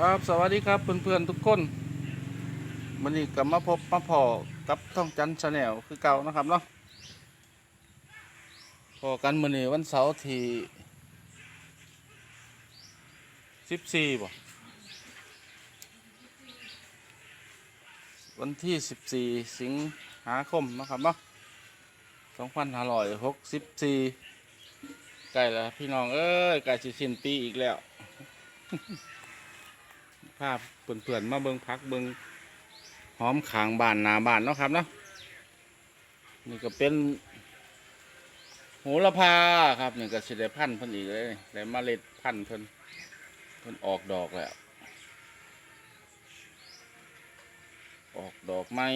ครับสวัสดีครับเพื่อนๆทุกคนวันนี้กลับมาพบมาพอกับท่องจันชาแนลคือเก่านะครับเนาะพอกันมื้อนี้วันเสาร์ที่สิบสี่บ่วันที่สิบสี่สิงหาคมนะครับเนาะสองพันห้าร้อยหกสิบสี่ใกล้แล้วพี่น้องเอ้ยใกล้สิสิ้นปีอีกแล้วาพเปื่อนๆมาเบิงพักเบิงหอมขางบานหนาบานเนาะครับเนาะนี่ก็เป็นโหระพาครับนี่ก็สิได้พันธุ์เพิ่นอีกเลยนี่ได้เมล็ดพันธุ์เพิ่นเพิ่นออกดอกแล้วออกดอกไม้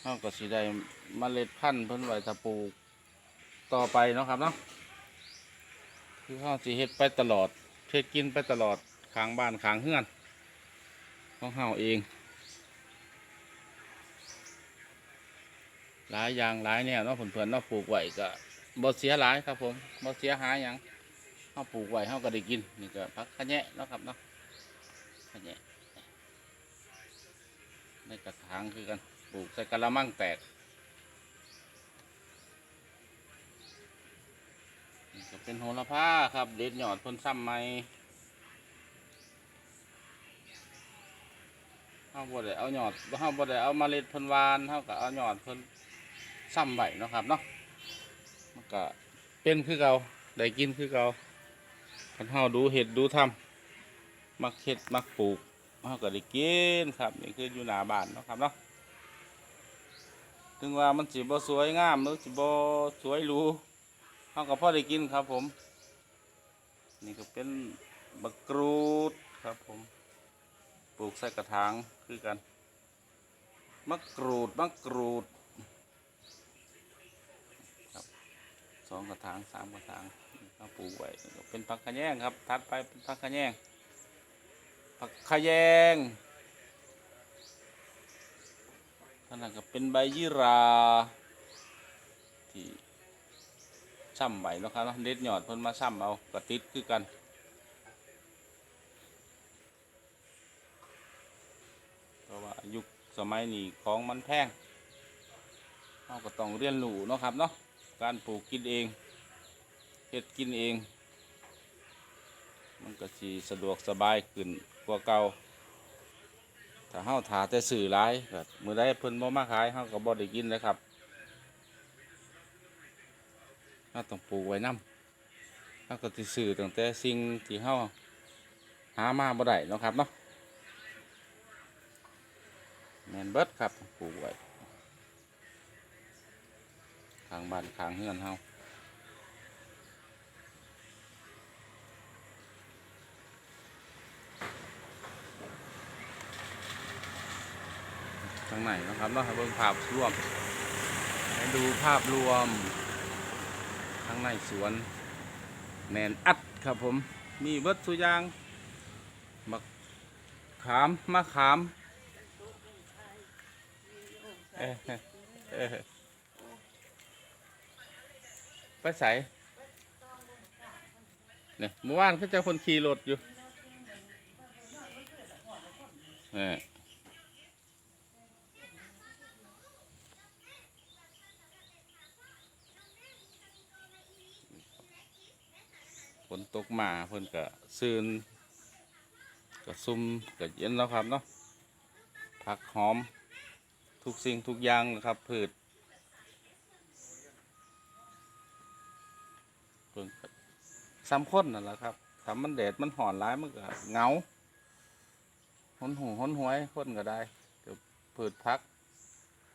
เฮาก็สิได้เมล็ดพันธุ์เพิ่นไว้ถ้าปลูกต่อไปเนาะครับเนาะคือเฮาสิเฮ็ดไปตลอดเฮ็ดกินไปตลอด ข้างบ้านข้างเฮือนของเฮาเอง หลายอย่างหลายแนวเนาะเพื่อนๆเนาะปลูกไว้ก็บ่เสียหลายครับผมบ่เสียหายหยังเฮาปลูกไว้เฮาก็ได้กินนี่ก็พักขะแยะเนาะครับเนาะขะแยะในกระถางคือกันปลูกใส่กระมังแตกนี่ก็เป็นโหระพาครับ เด็ดยอดพ่นซ้ำไหม เฮาบ่ได้เอาหยอดเฮาบ่ได้เอาเมล็ดเพิ่นหวานเฮาก็เอายอดเพิ่นซ้ำไว้เนาะครับเนาะมันก็เป็นคือเก่าได้กินคือเก่าคันเฮาดูเฮ็ดดูทำมักเฮ็ดมักปลูกเฮาก็ได้กินครับนี่คืออยู่หน้าบ้านเนาะครับเนาะถึงว่ามันสิบ่สวยงามหรือสิบ่สวยหรูเฮาก็พอได้กินครับ ผม นี่ก็เป็นบักกรูดครับผม ปลูกใส่กระถาง คือกันมะกรูดมะกรูดครับสองกระถางสามกระถางเอาปลูกไว้เป็นผักขะแยงครับถัดไปเป็นผักขะแยงผักขะแยงนั่นนะก็เป็นใบยี่ราที่ช่ำใบเนาะครับเนาะเด็ดยอดเพิ่นมาช่ำเอากระติดคือกัน เพ ราะว่ายุคสมัยนี้ของมันแพงเราก็ต้องเรียนรู้เนาะครับเนาะการปลูกกินเองเฮ็ดกินเอง มันก็สิสะดวกสบายขึ้นกว่าเก่าถ้าเฮาถาแต่สื่อหลายก็มือใดเพิ่นบ่มาขายเฮาก็บ่ได้กินเลยครับเฮาต้องปลูกไว้นำเฮาก็สิซื้อตั้งแต่สิ่งที่เฮาหามาบ่ได้เนาะครับเนาะ แมนเบิดครับปลูกไว้ข้างบ้านข้างเฮือนเฮาทางไหนนะครับเนาะเบิ่งภาพรวมให้ดูภาพรวมข้างในสวนแนนอัดครับผม มีเบิดสุยางมะขามมะขาม ไปใส่เนี่ยเมื่อวานเขาเจะคนขี่รถอยู่เออฝนตกมาเพิ่นก็ซื่นก็ซุ่มก็เย็นแล้วครับเนาะผักหอม ทุกสิ่งทุกอย่างนะครับพืชเพิ่งซ้ำข้นนั่นแหละครับถ้ามันแดดมันห่อนร้ายมันก็เหงาหนหูหนหวยข้นก็ได้เดี๋ยวพืชพัก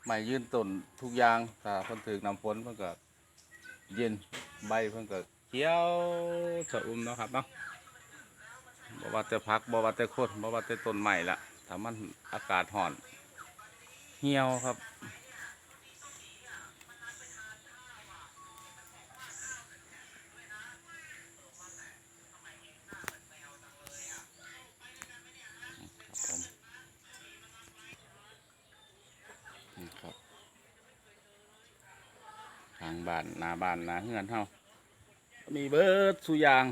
ไม่ยืนต้นทุกอย่างถ้าเพิ่นถึกน้ำฝนเพิ่นก็เย็นใบเพิ่นก็เขียวสะอุ่มเนาะครับเนาะบ่ว่าแต่พักบ่ว่าแต่โคนบ่ว่าแต่ต้นใหม่ละถ้ามันอากาศห่อน เหี่ยวครับ ผมนี่ครับทางบ้านหนาบ้านหนาเฮือนเฮามีเบิร์ดสุยาง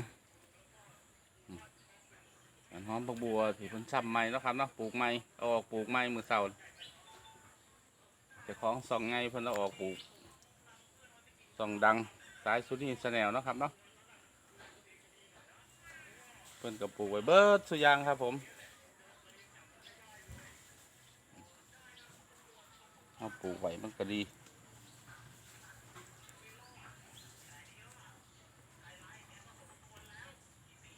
อันหอมผักบัวที่เพิ่นซ้ำใหม่เนาะครับเนาะปลูกใหม่เอาออกปลูกใหม่มือเสาร์ จ้าของส่องไงเพิ่นเอาออกปลูกส่องดังสายสุดนี่สแนลเนาะครับเนาะเพิ่นก็ปลูกไว้เบิดสุยางครับผมเอาปลูกไว้มันก็ดี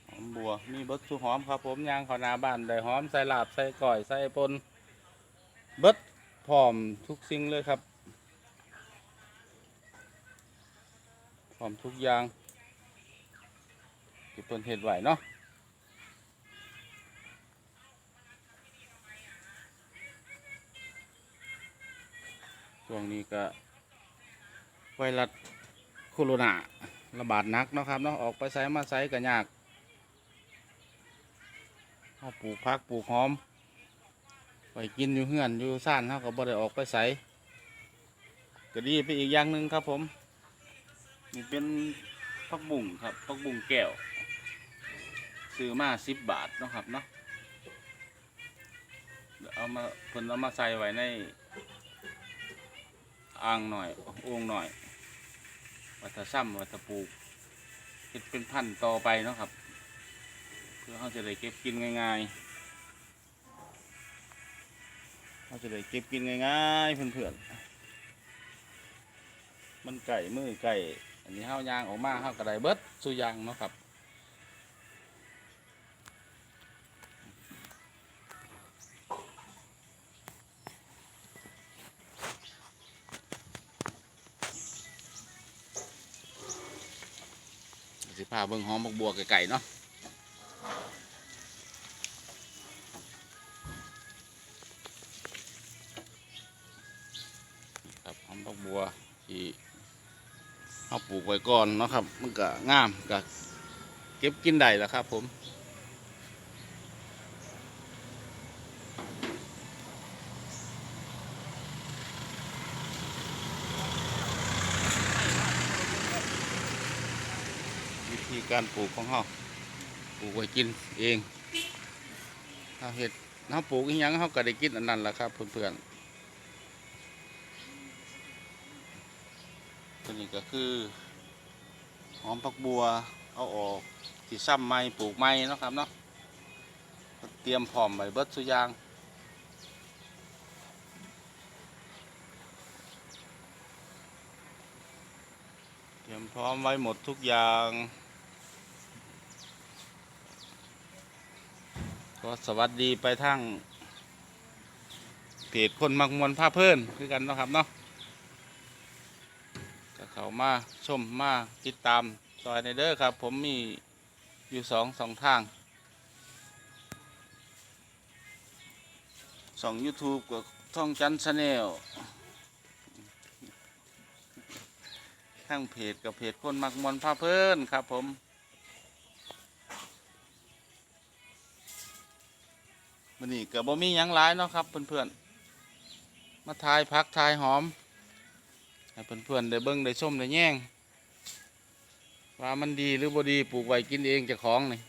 หอมบัวมีเบิดสุหอมครับผมยางขาหนาบ้านได้หอมใส่ลาบใส่ก่อยใส่ปนเบิด พร้อมทุกสิ่งเลยครับ พร้อมทุกอย่างที่เปิ้นเห็ดไหวเนาะช่วงนี้ก็ไวรัสโคโรนาระบาดหนักเนาะครับเนาะออกไปไสมาไสก็ยากเขาปลูกพักปลูกหอม ไปกินอยู่เฮือนอยู่ซ่านเขาก็บ่ได้ออกไปใสก็ดีไปอีกอย่างหนึ่งครับผม นี่เป็นพักบุ่งครับพักบุ่งแก้ว ซื้อมาสิบบาทนะครับเนาะเอามาเพิ่นเอามาใส่ไว้ในอ่างหน่อยโอ่งหน่อยวัตซ้ำวัตปลูกเป็นพันธุ์ต่อไปเนาะครับ เพื่อเขาจะได้เก็บกินง่ายๆ เขาจะได้เก็บกินง่ายๆเพื่อนๆ มันไก่มือไก่อันนี้ห้าวยางออกมาห้าวกระไดเบิดสุยางเนาะครับสิพาเบิ่งหอมบักบัวไก่ๆเนาะ ครักบัวที่เอาปลูกไว้ก่อนนะครับ มันก็งามก็เก็บกินได้แล้วครับผมวิธีการปลูกของเขาปลูกไว้กินเองถ้าเห็ดถ้าปลูกอีหยังเขาก็ได้กินอันนั้นแหละครับเพื่อนๆ ตัวนี้ก็คือหอมผักบัวเอาออกที่ซ้ำไม้ปลูกไม้นะครับเนาะเตรียมพร้อมไว้เบิดสุอยางเตรียมพร้อมไว้หมดทุกอย่างก็สวัสดีไปทั้งเพจคนมักมวนผ้าเพื่อนคือกันนะครับเนาะ เขามาชมมาติดตามซอยในเด้อครับ ผมมีอยู่สองสองทางสอง YouTube กับท่องจันชาแนลทั้งเพจกับเพจคนมักมวนพาเพื่นครับผมมันนี่กับบ่มียังหลายเนาะครับเพื่อนๆ มาทายพักทายหอม ให้เพื่อนๆได้เบิ้งได้ชมได้แย่งว่ามันดีหรือบ่ดีปลูกไว้กินเองจะของนี่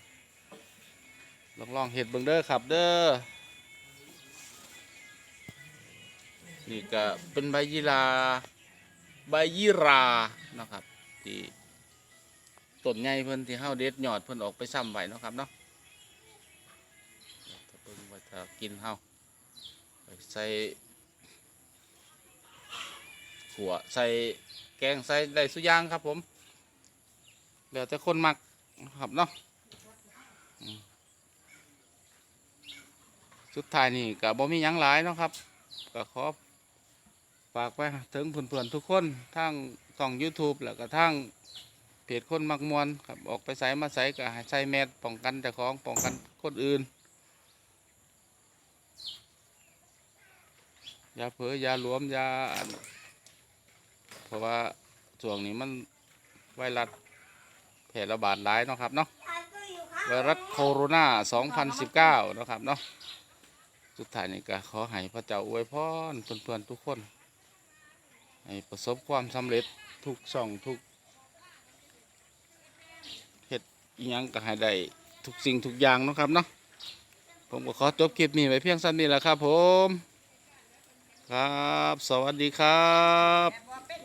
ลองลองเห็ดเบิ้งเด้อครับเด้อนี่ก็เป็นใบยีราใบยีรานะครับที่ต้นใหญ่เพิ่นที่เฮาเด็ดยอดเพิ่นออกไปซ้ำไว้เนาะครับเนาะเบิ่งว่าถ้ากินเฮาใส่ ขัวใส่แกงใส่ได้สุยางครับผมเหลือแต่คนมักครับเนาะสุดท้ายนี่ก็บ่มียังหลายเนาะครับก็ขอฝากไปถึงเพื่อนๆทุกคนทั้งช่อง YouTube แล้วก็ทั้งเพจคนมักมวนครับออกไปใส่มาใส่ก็ให้ใส่แมสป้องกันเจ้าของป้องกันคนอื่นอย่าเผลออย่าหลวมอย่า เพราะว่าช่วงนี้มันไวรัสแพร่ระบาดหลายเนาะครับเนาะไวรัสโคโรนา2019เนาะครับเนาะสุดท้ายนี้ก็ขอให้พระเจ้าอวยพรเพื่อนๆทุกคน ให้ประสบความสำเร็จทุกช่องทุกเฮ็ดอิหยังก็ให้ได้ทุกสิ่งทุกอย่างเนาะครับเนาะผมก็ขอจบคลิปนี้ไว้เพียงสั้นนี้แหละครับผม ครับ สวัสดีครับแม่นบ่